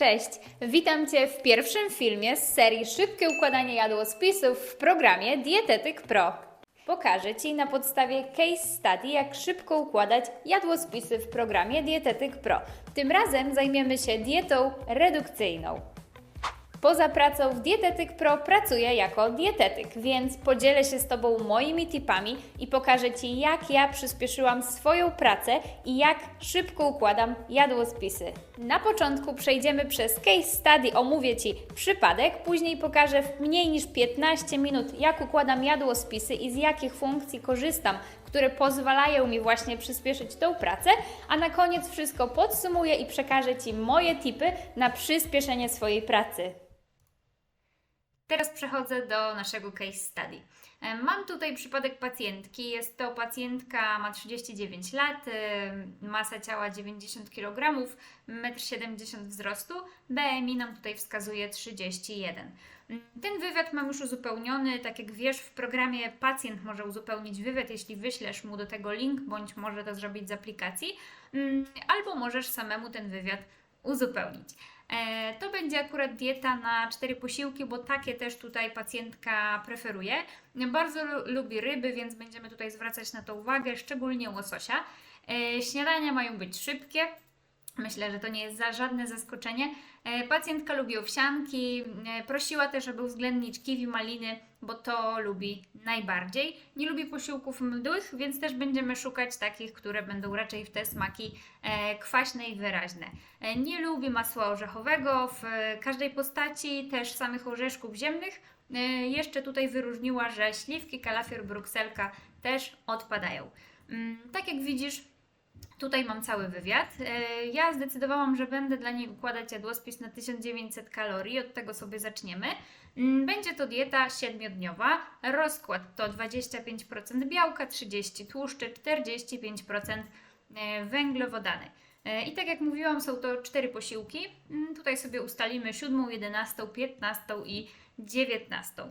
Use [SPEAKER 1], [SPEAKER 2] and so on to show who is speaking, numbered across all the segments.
[SPEAKER 1] Cześć, witam Cię w pierwszym filmie z serii Szybkie układanie jadłospisów w programie Dietetyk Pro. Pokażę Ci na podstawie case study, jak szybko układać jadłospisy w programie Dietetyk Pro. Tym razem zajmiemy się dietą redukcyjną. Poza pracą w Dietetyk Pro pracuję jako dietetyk, więc podzielę się z Tobą moimi tipami i pokażę Ci, jak ja przyspieszyłam swoją pracę i jak szybko układam jadłospisy. Na początku przejdziemy przez case study, omówię Ci przypadek, później pokażę w mniej niż 15 minut, jak układam jadłospisy i z jakich funkcji korzystam, które pozwalają mi właśnie przyspieszyć tą pracę, a na koniec wszystko podsumuję i przekażę Ci moje tipy na przyspieszenie swojej pracy. Teraz przechodzę do naszego case study. E, Mam tutaj przypadek pacjentki. Jest to pacjentka, ma 39 lat, e, masa ciała 90 kg, 1,70 m wzrostu, BMI nam tutaj wskazuje 31. Mm, Ten wywiad mam już uzupełniony. Tak jak wiesz, w programie pacjent może uzupełnić wywiad, jeśli wyślesz mu do tego link, bądź może to zrobić z aplikacji, mm, albo możesz samemu ten wywiad uzupełnić. E, To będzie akurat dieta na cztery posiłki, bo takie też tutaj pacjentka preferuje. Bardzo lu- lubi ryby, więc będziemy tutaj zwracać na to uwagę, szczególnie łososia. E, Śniadania mają być szybkie. Myślę, że to nie jest za żadne zaskoczenie. E, Pacjentka lubi owsianki, e, prosiła też, żeby uwzględnić kiwi, maliny, bo to lubi najbardziej. Nie lubi posiłków mdłych, więc też będziemy szukać takich, które będą raczej w te smaki e, kwaśne i wyraźne. Nie lubi masła orzechowego w każdej postaci, też samych orzeszków ziemnych. Jeszcze tutaj wyróżniła, że śliwki, kalafior, brukselka też odpadają. Mm, Tak jak widzisz, Tutaj mam cały wywiad. E, Ja zdecydowałam, że będę dla niej układać jadłospis na 1900 kalorii, od tego sobie zaczniemy. Mm, Będzie to dieta 7-dniowa. Rozkład to 25% białka, 30% tłuszczy, 45% e, węglowodany. E, I tak jak mówiłam, są to cztery posiłki. Mm, Tutaj sobie ustalimy 7, 11, 15 i 19.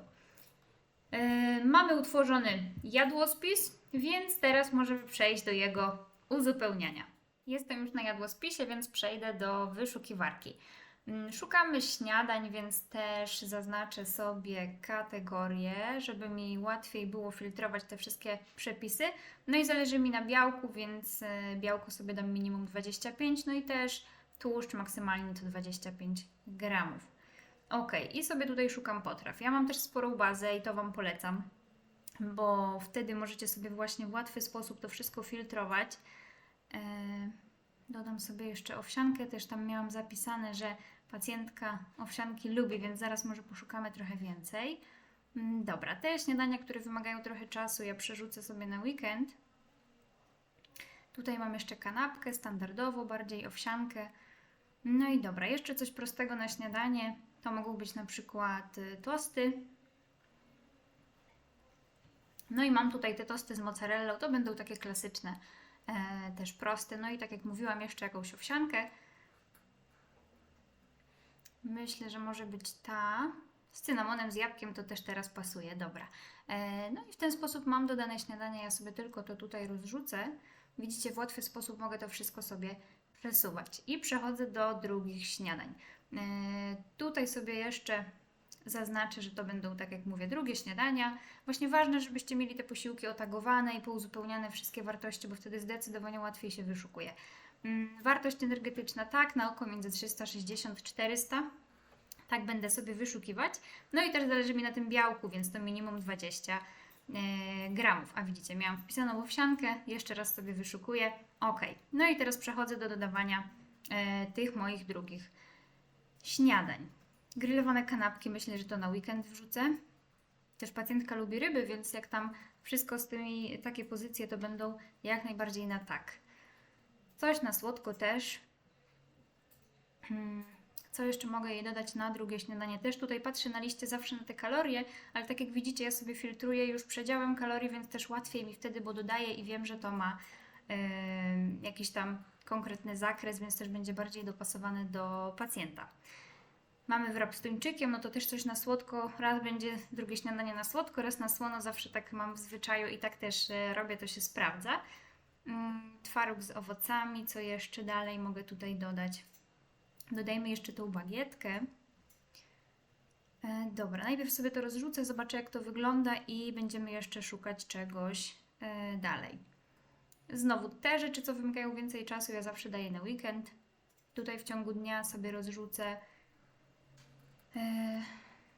[SPEAKER 1] E, Mamy utworzony jadłospis, więc teraz możemy przejść do jego uzupełniania. Jestem już na jadłospisie, więc przejdę do wyszukiwarki. Mm, Szukamy śniadań, więc też zaznaczę sobie kategorie, żeby mi łatwiej było filtrować te wszystkie przepisy. No i zależy mi na białku, więc e, białko sobie dam minimum 25, no i też tłuszcz maksymalnie to 25 gramów. Ok, i sobie tutaj szukam potraw. Ja mam też sporą bazę i to Wam polecam, bo wtedy możecie sobie właśnie w łatwy sposób to wszystko filtrować. E, Dodam sobie jeszcze owsiankę, też tam miałam zapisane, że pacjentka owsianki lubi, więc zaraz może poszukamy trochę więcej. Mm, Dobra, te śniadania, które wymagają trochę czasu, ja przerzucę sobie na weekend. Tutaj mam jeszcze kanapkę, standardowo, bardziej owsiankę. No i dobra, jeszcze coś prostego na śniadanie. To mogą być na przykład y, tosty. No i mam tutaj te tosty z mozzarellą, to będą takie klasyczne, też proste. No i tak jak mówiłam, jeszcze jakąś owsiankę. Myślę, że może być ta z cynamonem, z jabłkiem, to też teraz pasuje. Dobra. E, no i w ten sposób mam dodane śniadania, ja sobie tylko to tutaj rozrzucę. Widzicie, w łatwy sposób mogę to wszystko sobie przesuwać. I przechodzę do drugich śniadań. E, tutaj sobie jeszcze zaznaczę, że to będą, tak jak mówię, drugie śniadania. Właśnie ważne, żebyście mieli te posiłki otagowane i pouzupełniane wszystkie wartości, bo wtedy zdecydowanie łatwiej się wyszukuje. Mm, Wartość energetyczna tak, na oko między 360-400. Tak będę sobie wyszukiwać. No i też zależy mi na tym białku, więc to minimum 20 e, gramów. A widzicie, miałam wpisaną owsiankę, jeszcze raz sobie wyszukuję. Ok. No i teraz przechodzę do dodawania e, tych moich drugich śniadań. Grillowane kanapki, myślę, że to na weekend wrzucę. Też pacjentka lubi ryby, więc jak tam wszystko z tymi, takie pozycje, to będą jak najbardziej na tak. Coś na słodko też. Hmm, Co jeszcze mogę jej dodać na drugie śniadanie? Też tutaj patrzę na liście zawsze na te kalorie, ale tak jak widzicie, ja sobie filtruję już przedziałem kalorii, więc też łatwiej mi wtedy, bo dodaję i wiem, że to ma yy, jakiś tam konkretny zakres, więc też będzie bardziej dopasowany do pacjenta. Mamy wrap z tuńczykiem, no to też coś na słodko. Raz będzie drugie śniadanie na słodko, raz na słono. Zawsze tak mam w zwyczaju i tak też e, robię, to się sprawdza. Mm, Twaróg z owocami, co jeszcze dalej mogę tutaj dodać? Dodajmy jeszcze tą bagietkę. E, dobra, najpierw sobie to rozrzucę, zobaczę jak to wygląda i będziemy jeszcze szukać czegoś e, dalej. Znowu te rzeczy, co wymagają więcej czasu, ja zawsze daję na weekend. Tutaj w ciągu dnia sobie rozrzucę. E,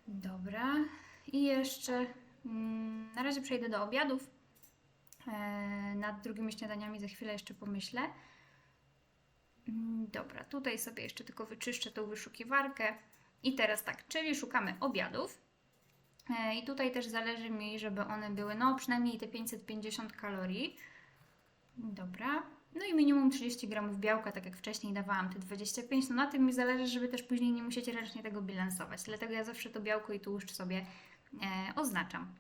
[SPEAKER 1] dobra. I jeszcze mm, na razie przejdę do obiadów. E, nad drugimi śniadaniami za chwilę jeszcze pomyślę. Mm, Dobra, tutaj sobie jeszcze tylko wyczyszczę tą wyszukiwarkę. I teraz tak, czyli szukamy obiadów. E, I tutaj też zależy mi, żeby one były, no przynajmniej te 550 kalorii. Dobra. No i minimum 30 gramów białka, tak jak wcześniej dawałam te 25. No na tym mi zależy, żeby też później nie musieć ręcznie tego bilansować. Dlatego ja zawsze to białko i tłuszcz sobie e, oznaczam.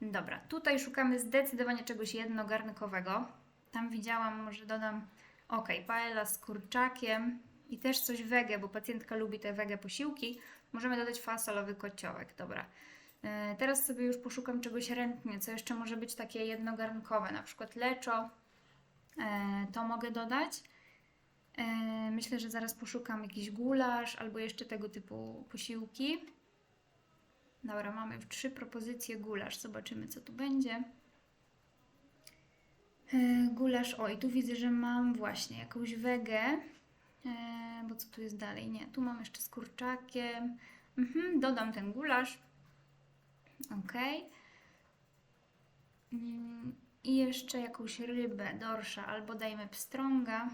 [SPEAKER 1] Dobra, tutaj szukamy zdecydowanie czegoś jednogarnkowego. Tam widziałam, może dodam, ok, paella z kurczakiem i też coś wege, bo pacjentka lubi te wege posiłki. Możemy dodać fasolowy kociołek, dobra. E, Teraz sobie już poszukam czegoś ręcznie, co jeszcze może być takie jednogarnkowe, na przykład leczo. E, To mogę dodać. E, Myślę, że zaraz poszukam jakiś gulasz albo jeszcze tego typu posiłki. Dobra, mamy trzy propozycje gulasz. Zobaczymy, co tu będzie. E, Gulasz, o i tu widzę, że mam właśnie jakąś wegę. Bo co tu jest dalej? Nie, tu mam jeszcze z kurczakiem. Mhm, dodam ten gulasz. Ok. Mm, I jeszcze jakąś rybę, dorsza, albo dajmy pstrąga.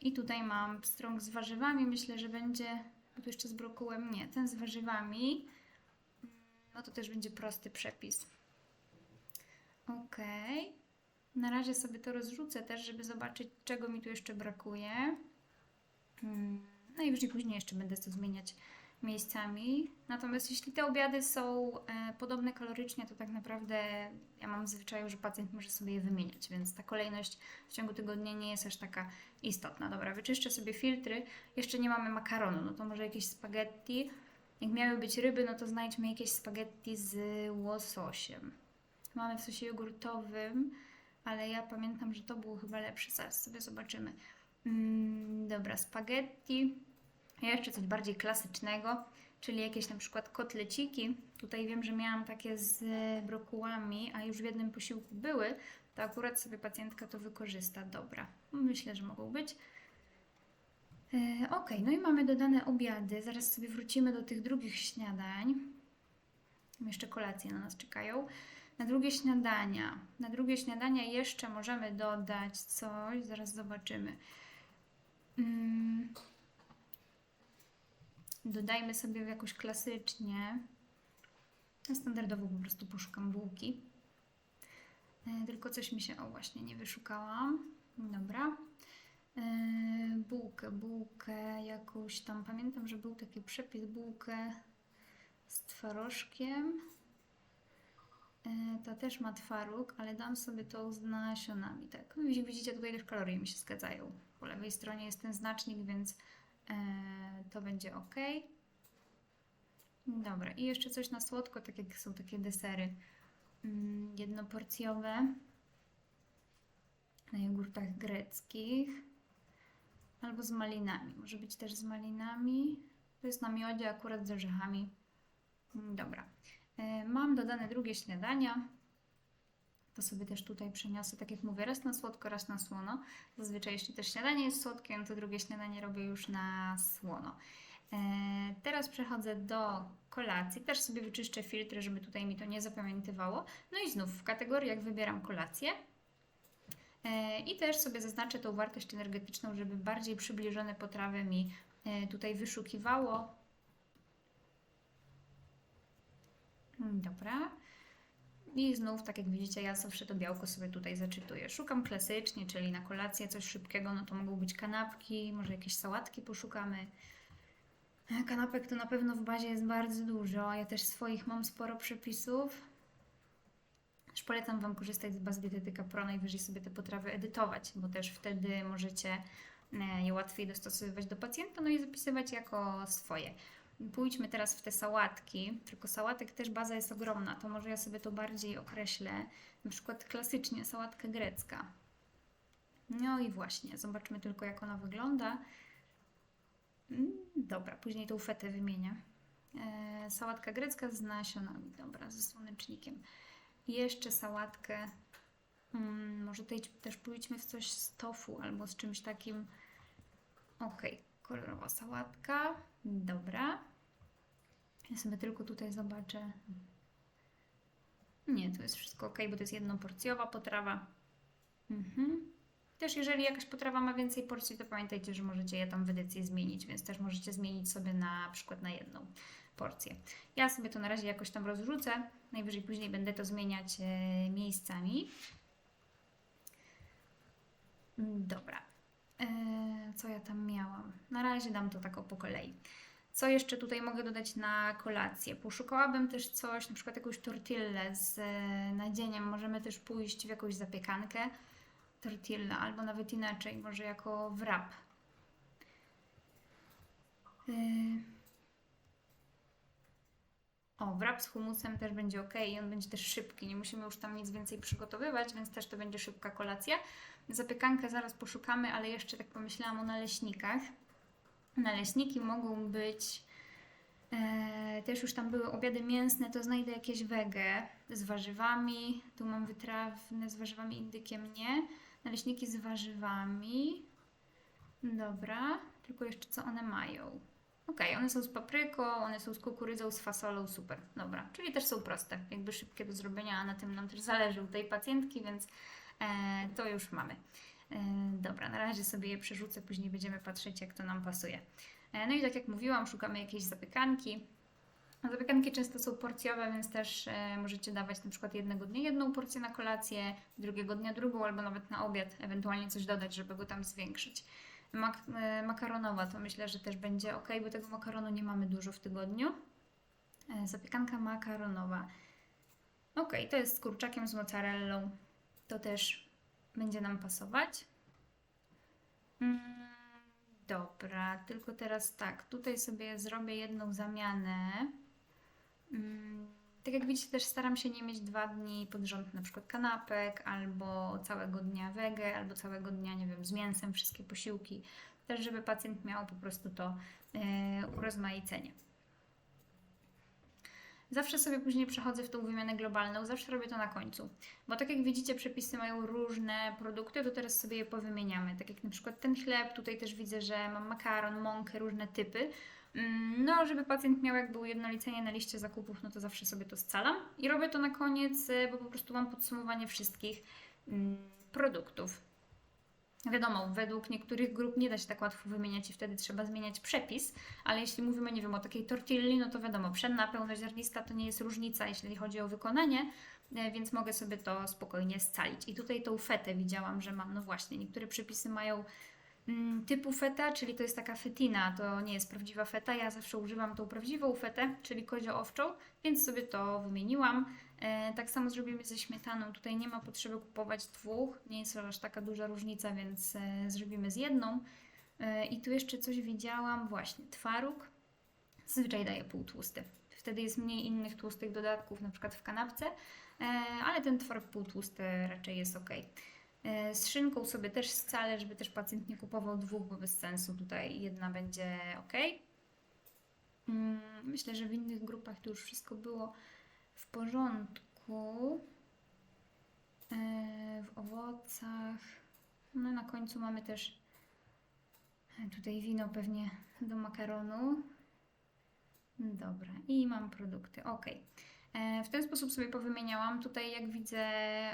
[SPEAKER 1] I tutaj mam pstrąg z warzywami. Myślę, że będzie. bo Tu jeszcze z brokułem nie. Ten z warzywami. No to też będzie prosty przepis. Ok. Na razie sobie to rozrzucę też, żeby zobaczyć, czego mi tu jeszcze brakuje. Mm, No i później jeszcze będę to zmieniać miejscami. Natomiast jeśli te obiady są e, podobne kalorycznie, to tak naprawdę ja mam w zwyczaju, że pacjent może sobie je wymieniać, więc ta kolejność w ciągu tygodnia nie jest aż taka istotna. Dobra, wyczyszczę sobie filtry. Jeszcze nie mamy makaronu, no to może jakieś spaghetti. Jak miały być ryby, no to znajdźmy jakieś spaghetti z łososiem. Mamy w sosie jogurtowym, ale ja pamiętam, że to było chyba lepsze. Zaraz sobie zobaczymy. Mm, dobra, spaghetti. Ja jeszcze coś bardziej klasycznego, czyli jakieś na przykład kotleciki. Tutaj wiem, że miałam takie z brokułami, a już w jednym posiłku były, to akurat sobie pacjentka to wykorzysta. Dobra, myślę, że mogą być. E, ok, no i mamy dodane obiady. Zaraz sobie wrócimy do tych drugich śniadań. Jeszcze kolacje na nas czekają. Na drugie śniadania. Na drugie śniadania jeszcze możemy dodać coś. Zaraz zobaczymy. Mm. Dodajmy sobie jakoś klasycznie. Standardowo po prostu poszukam bułki. E, Tylko coś mi się, o właśnie, nie wyszukałam. Dobra. E, Bułkę, bułkę jakąś tam. Pamiętam, że był taki przepis bułkę z twarożkiem. E, Ta też ma twaróg, ale dam sobie tą z nasionami. Tak, No, widzicie, tutaj też kalorie mi się zgadzają. Po lewej stronie jest ten znacznik, więc to będzie ok. Dobra, i jeszcze coś na słodko, tak jak są takie desery mm, jednoporcjowe na jogurtach greckich albo z malinami. Może być też z malinami. To jest na miodzie akurat z orzechami. Mm, Dobra. E, Mam dodane drugie śniadania. To sobie też tutaj przeniosę, tak jak mówię, raz na słodko, raz na słono. Zazwyczaj jeśli też śniadanie jest słodkie, no to drugie śniadanie robię już na słono. E, Teraz przechodzę do kolacji. Też sobie wyczyszczę filtry, żeby tutaj mi to nie zapamiętywało. No i znów w kategoriach wybieram kolację. E, I też sobie zaznaczę tą wartość energetyczną, żeby bardziej przybliżone potrawy mi e, tutaj wyszukiwało. Mm, Dobra. I znów, tak jak widzicie, ja zawsze to białko sobie tutaj zaczytuję. Szukam klasycznie, czyli na kolację coś szybkiego, no to mogą być kanapki, może jakieś sałatki poszukamy. Kanapek to na pewno w bazie jest bardzo dużo, ja też swoich mam sporo przepisów. Też polecam Wam korzystać z baz Dietetyka Pro, najwyżej sobie te potrawy edytować, bo też wtedy możecie e, je łatwiej dostosowywać do pacjenta, no i zapisywać jako swoje. Pójdźmy teraz w te sałatki, tylko sałatek też baza jest ogromna, to może ja sobie to bardziej określę, na przykład klasycznie sałatka grecka. No i właśnie, zobaczmy tylko jak ona wygląda. Mm, Dobra, później tą fetę wymienię. E, sałatka grecka z nasionami, dobra, ze słonecznikiem. Jeszcze sałatkę, mm, może tutaj też pójdźmy w coś z tofu albo z czymś takim. Okej, kolorowa sałatka, dobra. Ja sobie tylko tutaj zobaczę. Nie, to jest wszystko ok, bo to jest jednoporcjowa potrawa. Mhm. Też jeżeli jakaś potrawa ma więcej porcji, to pamiętajcie, że możecie je tam w edycji zmienić, więc też możecie zmienić sobie na przykład na jedną porcję. Ja sobie to na razie jakoś tam rozrzucę, najwyżej później będę to zmieniać e, miejscami. Dobra. E, co ja tam miałam? Na razie dam to tak po kolei. Co jeszcze tutaj mogę dodać na kolację? Poszukałabym też coś, na przykład jakąś tortillę z e, nadzieniem. Możemy też pójść w jakąś zapiekankę tortilla, albo nawet inaczej, może jako wrap. Yy. O, wrap z humusem też będzie ok i on będzie też szybki. Nie musimy już tam nic więcej przygotowywać, więc też to będzie szybka kolacja. Zapiekankę zaraz poszukamy, ale jeszcze tak pomyślałam o naleśnikach. Naleśniki mogą być. E, też już tam były obiady mięsne, to znajdę jakieś wege z warzywami. Tu mam wytrawne z warzywami, indykiem nie. Naleśniki z warzywami. Dobra, tylko jeszcze co one mają? Ok, one są z papryką, one są z kukurydzą, z fasolą, super. Dobra, czyli też są proste, jakby szybkie do zrobienia, a na tym nam też zależy u tej pacjentki, więc e, to już mamy. E, dobra, na razie sobie je przerzucę, później będziemy patrzeć, jak to nam pasuje. E, no i tak jak mówiłam, szukamy jakiejś zapiekanki. Zapiekanki często są porcjowe, więc też e, możecie dawać na przykład jednego dnia jedną porcję na kolację, drugiego dnia drugą, albo nawet na obiad, ewentualnie coś dodać, żeby go tam zwiększyć. Mak makaronowa to myślę, że też będzie ok, bo tego makaronu nie mamy dużo w tygodniu. Zapiekanka makaronowa. Ok, to jest z kurczakiem, z mozzarellą. To też będzie nam pasować. Mm, dobra, tylko teraz tak, tutaj sobie zrobię jedną zamianę. Mm, Tak jak widzicie, też staram się nie mieć dwa dni pod rząd na przykład kanapek, albo całego dnia wege, albo całego dnia, nie wiem, z mięsem, wszystkie posiłki. Też, żeby pacjent miał po prostu to e, urozmaicenie. Zawsze sobie później przechodzę w tą wymianę globalną, zawsze robię to na końcu. Bo tak jak widzicie, przepisy mają różne produkty, to teraz sobie je powymieniamy. Tak jak na przykład ten chleb, tutaj też widzę, że mam makaron, mąkę, różne typy. Mm, No, żeby pacjent miał jakby ujednolicenie na liście zakupów, no to zawsze sobie to scalam. I robię to na koniec, e, bo po prostu mam podsumowanie wszystkich mm, produktów. Wiadomo, według niektórych grup nie da się tak łatwo wymieniać i wtedy trzeba zmieniać przepis, ale jeśli mówimy, nie wiem, o takiej tortilli, no to wiadomo, pszenna pełnoziarnista to nie jest różnica, jeśli chodzi o wykonanie, e, więc mogę sobie to spokojnie scalić. I tutaj tą fetę widziałam, że mam, no właśnie, niektóre przepisy mają mm, typu feta, czyli to jest taka fetina, to nie jest prawdziwa feta. Ja zawsze używam tą prawdziwą fetę, czyli kozio-owczą, więc sobie to wymieniłam. E, tak samo zrobimy ze śmietaną. Tutaj nie ma potrzeby kupować dwóch, nie jest aż taka duża różnica, więc e, zrobimy z jedną. E, I tu jeszcze coś widziałam, właśnie twaróg. Zazwyczaj daję półtłusty. Wtedy jest mniej innych tłustych dodatków, na przykład w kanapce, ale ten twaróg półtłusty raczej jest ok. Z szynką sobie też scalę, żeby też pacjent nie kupował dwóch, bo bez sensu tutaj jedna będzie ok. Mm, Myślę, że w innych grupach to już wszystko było w porządku. E, W owocach. No na końcu mamy też e, tutaj wino pewnie do makaronu. Dobra, i mam produkty. Ok. E, W ten sposób sobie powymieniałam. Tutaj, jak widzę,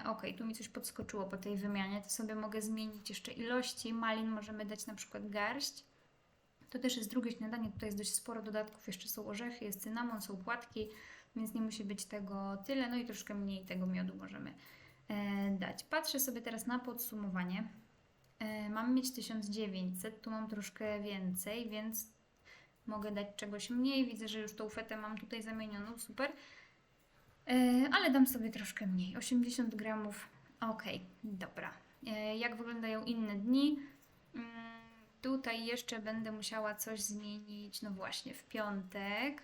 [SPEAKER 1] ok, tu mi coś podskoczyło po tej wymianie, to sobie mogę zmienić jeszcze ilości. Malin możemy dać na przykład garść. To też jest drugie śniadanie. Tutaj jest dość sporo dodatków. Jeszcze są orzechy, jest cynamon, są płatki, więc nie musi być tego tyle. No i troszkę mniej tego miodu możemy e, dać. Patrzę sobie teraz na podsumowanie. E, Mam mieć 1900, tu mam troszkę więcej, więc mogę dać czegoś mniej. Widzę, że już tą fetę mam tutaj zamienioną, super. E, Ale dam sobie troszkę mniej, 80 gramów. Ok, dobra. Jak wyglądają inne dni? Tutaj jeszcze będę musiała coś zmienić, no właśnie, w piątek.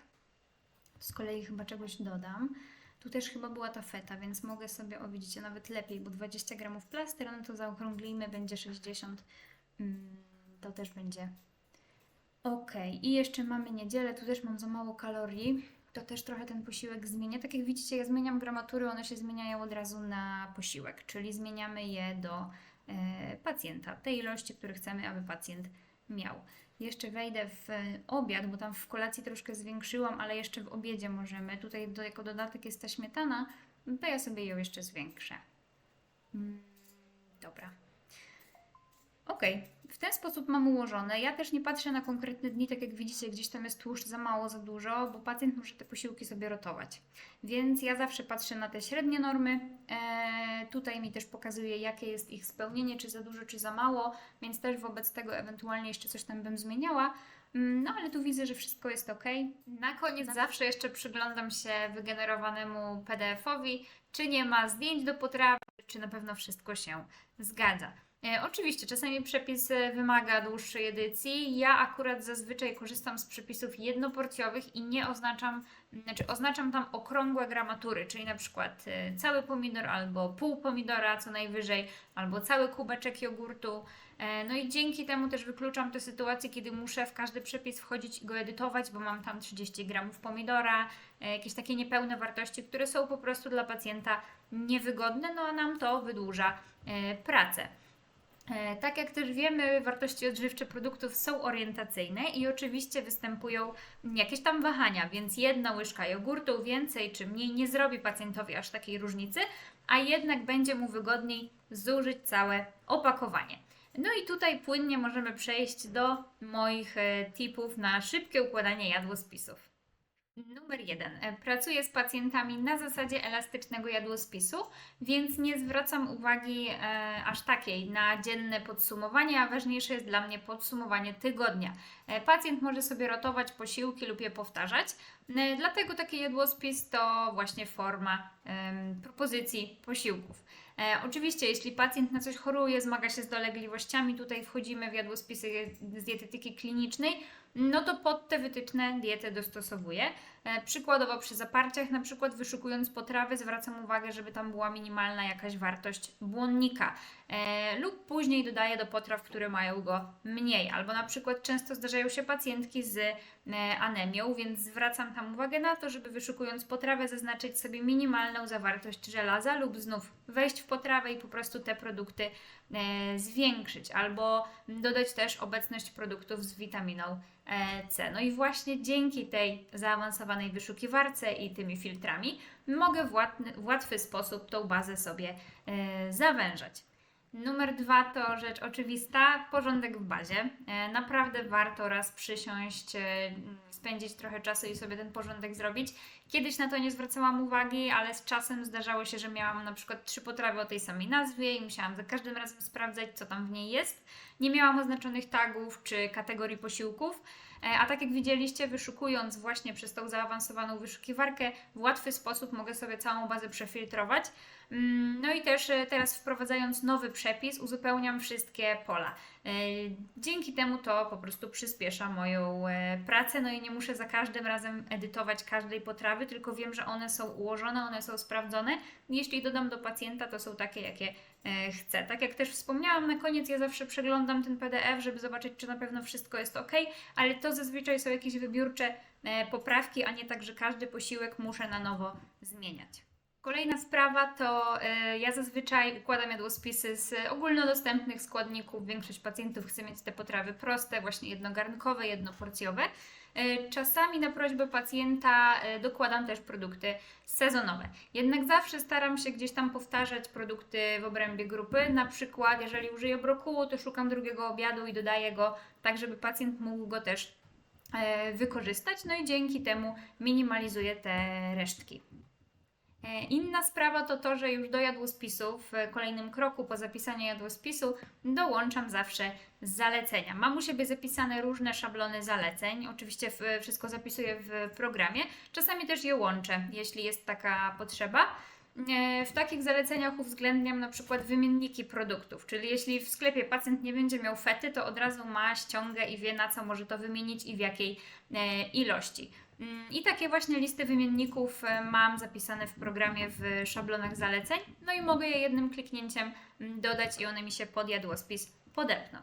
[SPEAKER 1] Z kolei chyba czegoś dodam. Tu też chyba była ta feta, więc mogę sobie, o widzicie, nawet lepiej, bo 20 gramów plaster, no to zaokrąglimy, będzie 60. Mm, To też będzie Okej, i jeszcze mamy niedzielę, tu też mam za mało kalorii. To też trochę ten posiłek zmienia. Tak jak widzicie, ja zmieniam gramatury, one się zmieniają od razu na posiłek, czyli zmieniamy je do pacjenta, tej ilości, które chcemy, aby pacjent miał. Jeszcze wejdę w e, obiad, bo tam w kolacji troszkę zwiększyłam, ale jeszcze w obiedzie możemy. Tutaj do, jako dodatek jest ta śmietana, to ja sobie ją jeszcze zwiększę. Mm, dobra. Okej, w ten sposób mam ułożone. Ja też nie patrzę na konkretne dni, tak jak widzicie, gdzieś tam jest tłuszcz za mało, za dużo, bo pacjent może te posiłki sobie rotować. Więc ja zawsze patrzę na te średnie normy. Eee, tutaj mi też pokazuje, jakie jest ich spełnienie, czy za dużo, czy za mało, więc też wobec tego ewentualnie jeszcze coś tam bym zmieniała. Mm, No ale tu widzę, że wszystko jest ok. Na koniec zawsze jeszcze przyglądam się wygenerowanemu PDF-owi, czy nie ma zdjęć do potrawy, czy na pewno wszystko się zgadza. E, oczywiście, czasami przepis e, wymaga dłuższej edycji. Ja akurat zazwyczaj korzystam z przepisów jednoporcjowych i nie oznaczam, znaczy oznaczam tam okrągłe gramatury, czyli na przykład e, cały pomidor albo pół pomidora co najwyżej, albo cały kubeczek jogurtu. No i dzięki temu też wykluczam te sytuacje, kiedy muszę w każdy przepis wchodzić i go edytować, bo mam tam 30 gramów pomidora, jakieś takie niepełne wartości, które są po prostu dla pacjenta niewygodne, no a nam to wydłuża pracę. E, Tak jak też wiemy, wartości odżywcze produktów są orientacyjne i oczywiście występują jakieś tam wahania, więc jedna łyżka jogurtu więcej czy mniej nie zrobi pacjentowi aż takiej różnicy, a jednak będzie mu wygodniej zużyć całe opakowanie. No i tutaj płynnie możemy przejść do moich e, tipów na szybkie układanie jadłospisów. Numer jeden. E, Pracuję z pacjentami na zasadzie elastycznego jadłospisu, więc nie zwracam uwagi e, aż takiej na dzienne podsumowanie, a ważniejsze jest dla mnie podsumowanie tygodnia. E, pacjent może sobie rotować posiłki lub je powtarzać, e, dlatego taki jadłospis to właśnie forma em, propozycji posiłków. E, oczywiście, jeśli pacjent na coś choruje, zmaga się z dolegliwościami, tutaj wchodzimy w jadłospisy z dietetyki klinicznej, no to pod te wytyczne dietę dostosowuję. E, Przykładowo przy zaparciach, na przykład wyszukując potrawy, zwracam uwagę, żeby tam była minimalna jakaś wartość błonnika. E, lub później dodaję do potraw, które mają go mniej. Albo na przykład często zdarzają się pacjentki z e, anemią, więc zwracam tam uwagę na to, żeby wyszukując potrawę zaznaczyć sobie minimalną zawartość żelaza lub znów wejść w potrawę i po prostu te produkty zwiększyć. Albo dodać też obecność produktów z witaminą C. No i właśnie dzięki tej zaawansowanej wyszukiwarce i tymi filtrami mogę w łatwy, w łatwy sposób tą bazę sobie e, zawężać. Numer dwa to rzecz oczywista, porządek w bazie. E, Naprawdę warto raz przysiąść, e, spędzić trochę czasu i sobie ten porządek zrobić. Kiedyś na to nie zwracałam uwagi, ale z czasem zdarzało się, że miałam na przykład trzy potrawy o tej samej nazwie i musiałam za każdym razem sprawdzać, co tam w niej jest. Nie miałam oznaczonych tagów czy kategorii posiłków. E, A tak jak widzieliście, wyszukując właśnie przez tą zaawansowaną wyszukiwarkę, w łatwy sposób mogę sobie całą bazę przefiltrować. Mm, No i też e, teraz wprowadzając nowy przepis, uzupełniam wszystkie pola. E, Dzięki temu to po prostu przyspiesza moją e, pracę, no i nie muszę za każdym razem edytować każdej potrawy, tylko wiem, że one są ułożone, one są sprawdzone. Jeśli dodam do pacjenta, to są takie, jakie chcę. Tak jak też wspomniałam, na koniec ja zawsze przeglądam ten PDF, żeby zobaczyć, czy na pewno wszystko jest ok, ale to zazwyczaj są jakieś wybiórcze poprawki, a nie tak, że każdy posiłek muszę na nowo zmieniać. Kolejna sprawa to e, ja zazwyczaj układam jadłospisy z ogólnodostępnych składników. Większość pacjentów chce mieć te potrawy proste, właśnie jednogarnkowe, jednoporcjowe. E, Czasami na prośbę pacjenta e, dokładam też produkty sezonowe. Jednak zawsze staram się gdzieś tam powtarzać produkty w obrębie grupy. Na przykład, jeżeli użyję brokułu, to szukam drugiego obiadu i dodaję go tak, żeby pacjent mógł go też wykorzystać. No i dzięki temu minimalizuję te resztki. E, Inna sprawa to to, że już do jadłospisu w kolejnym kroku po zapisaniu jadłospisu dołączam zawsze zalecenia. Mam u siebie zapisane różne szablony zaleceń. Oczywiście wszystko zapisuję w programie. Czasami też je łączę, jeśli jest taka potrzeba. E, W takich zaleceniach uwzględniam na przykład wymienniki produktów, czyli jeśli w sklepie pacjent nie będzie miał fety, to od razu ma ściągę i wie na co może to wymienić i w jakiej e, ilości. I takie właśnie listy wymienników e, mam zapisane w programie w szablonach zaleceń, no i mogę je jednym kliknięciem mm, dodać i one mi się pod jadłospis podepną.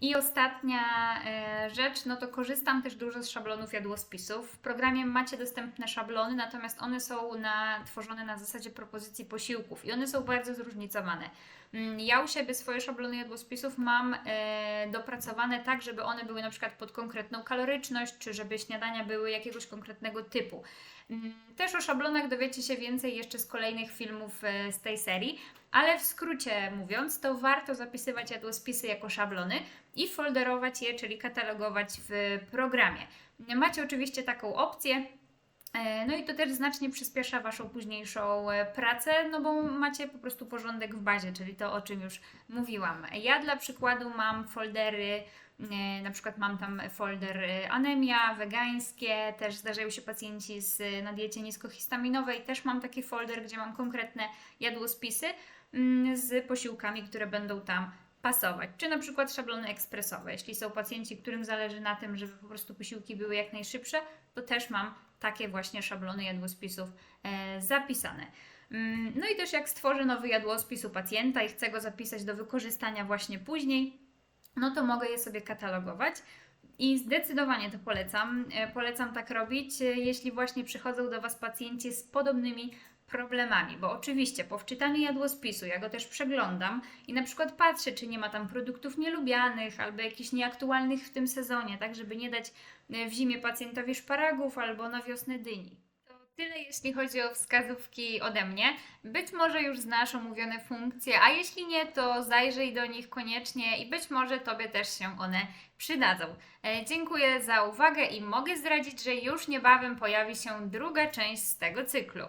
[SPEAKER 1] I ostatnia e, rzecz, no to korzystam też dużo z szablonów jadłospisów. W programie macie dostępne szablony, natomiast one są na, tworzone na zasadzie propozycji posiłków i one są bardzo zróżnicowane. Mm, Ja u siebie swoje szablony jadłospisów mam e, dopracowane tak, żeby one były na przykład pod konkretną kaloryczność, czy żeby śniadania były jakiegoś konkretnego typu. Mm, Też o szablonach dowiecie się więcej jeszcze z kolejnych filmów e, z tej serii, ale w skrócie mówiąc, to warto zapisywać jadłospisy jako szablony i folderować je, czyli katalogować w programie. Macie oczywiście taką opcję. e, No i to też znacznie przyspiesza Waszą późniejszą e, pracę, no bo macie po prostu porządek w bazie, czyli to o czym już mówiłam. Ja dla przykładu mam foldery, e, na przykład mam tam folder anemia, wegańskie, też zdarzają się pacjenci z, na diecie niskohistaminowej, też mam taki folder, gdzie mam konkretne jadłospisy z posiłkami, które będą tam pasować. Czy na przykład szablony ekspresowe. Jeśli są pacjenci, którym zależy na tym, żeby po prostu posiłki były jak najszybsze, to też mam takie właśnie szablony jadłospisów e, zapisane. Mm, No i też jak stworzę nowy jadłospis u pacjenta i chcę go zapisać do wykorzystania właśnie później, no to mogę je sobie katalogować. I zdecydowanie to polecam. E, Polecam tak robić, e, jeśli właśnie przychodzą do Was pacjenci z podobnymi problemami, bo oczywiście po wczytaniu jadłospisu ja go też przeglądam i na przykład patrzę, czy nie ma tam produktów nielubianych albo jakichś nieaktualnych w tym sezonie, tak żeby nie dać e, w zimie pacjentowi szparagów albo na wiosnę dyni. Tyle jeśli chodzi o wskazówki ode mnie. Być może już znasz omówione funkcje, a jeśli nie, to zajrzyj do nich koniecznie i być może Tobie też się one przydadzą. E, Dziękuję za uwagę i mogę zdradzić, że już niebawem pojawi się druga część z tego cyklu.